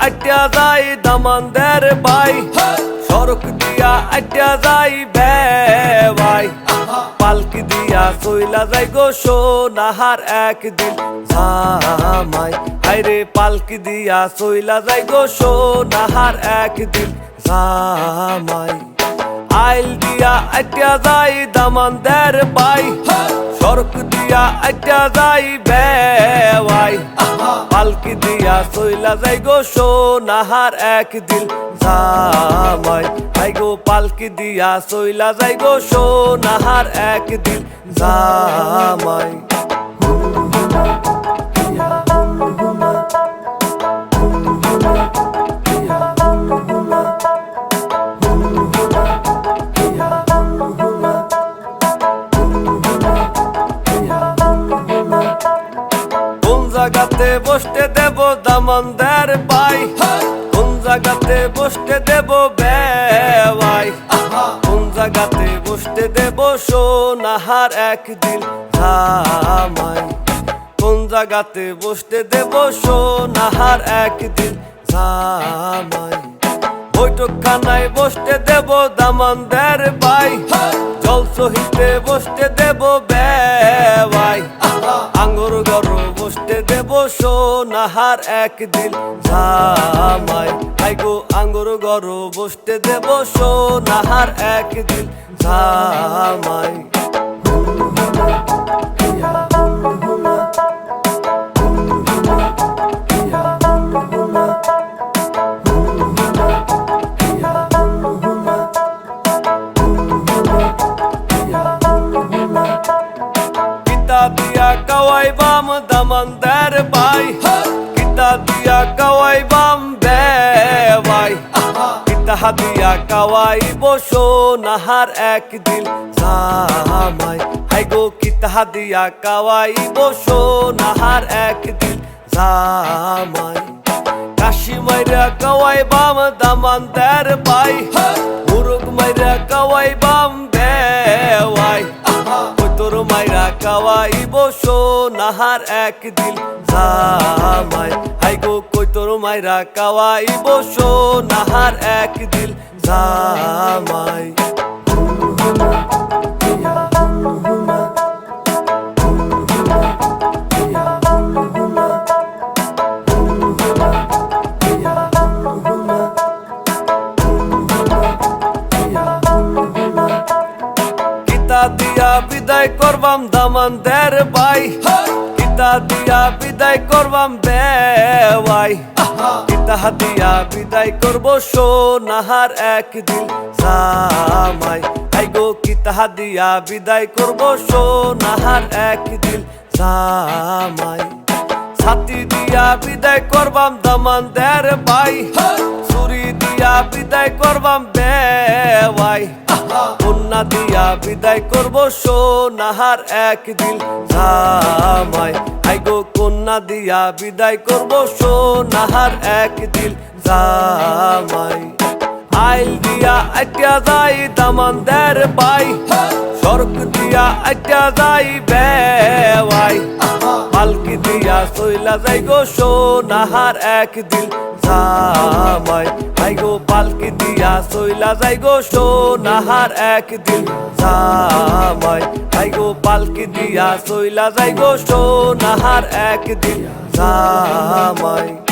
আটটা যাই দামানদের বাই। সড়ক দিয়া আটটা যাই বেবাই। পালকি দিয়া চইলা যাই গো সোনাহার একদিন। জামাই, হাইরে পালকি দিয়া চইলা যাই গো সোনাহার একদিন। জামাই। আইল দিয়া আটটা যাই দামানদের বাই। সড়ক দিয়া আটটা যাই বেওয়াই। পালকি দিয়া চইলা যাই গো সোনাহার একদিন জামাই। আই গো পালকি দিয়া চইলা যাই গো সোনাহার একদিন জামাই। বসতে দেব দামনদের পাই কোন জায়গাতে বসতে দেব বেওয়াই? কোন জায়গাতে বসতে দেব সোনাহার একদিন জামাই? কোন জায়গাতে বসতে দেব সোনাহার একদিন জামাই? বৈঠকখানায় বসতে দেব দামনদের বাই। জল সহিতে বসতে দেব বেওয়াই। সোনাহার একদিন জামাই। আইগো আঙ্গুর গর বসতে দেব সোনাহার একদিন কিতা দিয়া কাওয়াই বাম দামনদার বাই। কিতা দিয়া কাওয়াই বাম বেবাই কিতা দিয়া কাওয়াই বসো নাহার একদিন জামাই। হাই গো কিতা দিয়া কাওয়াই বসো নাহার একদিন জামাই। কাশি মাইরা কাওয়াই বাম দামনদার বাই। মুরুগ মাইরা কাওয়াই বাম কাওয়াই বসো নাহার একদিন জামাই হাই গো, কই তোর মাইরা কাওয়াই বসো নাহার একদিন জামাই বিদায় করবাম দামানদের বাই কিতা দিয়া বিদায় করবাম বেওয়াই কিতা দিয়া বিদায় করব সোনাহার একদিন জামাই। আই গো কিতা দিয়া বিদায় করব সোনাহার একদিন জামাই। ছাতি দিয়া বিদায় করবাম দামানদের বাই চুরি দিয়া বিদায় করবাম বেওয়াই কন্যা দিয়া বিদায় করব সোনাহার একদিন। জামাই আই গো, কন্যা দিয়া বিদায় করব সোনাহার একদিন। জামাই, আইল দিয়া আটটা যাই, দামানদের বাই। সড়ক দিয়া আটটা যাই দিয়া চইলা যাই গো সোনাহার একদিন জামাই। আই গো পালকি দিয়া চইলা যাই গো সোনাহার একদিন জামাই। আই গো পালকি দিয়া চইলা যাই গো সোনাহার একদিন জামাই।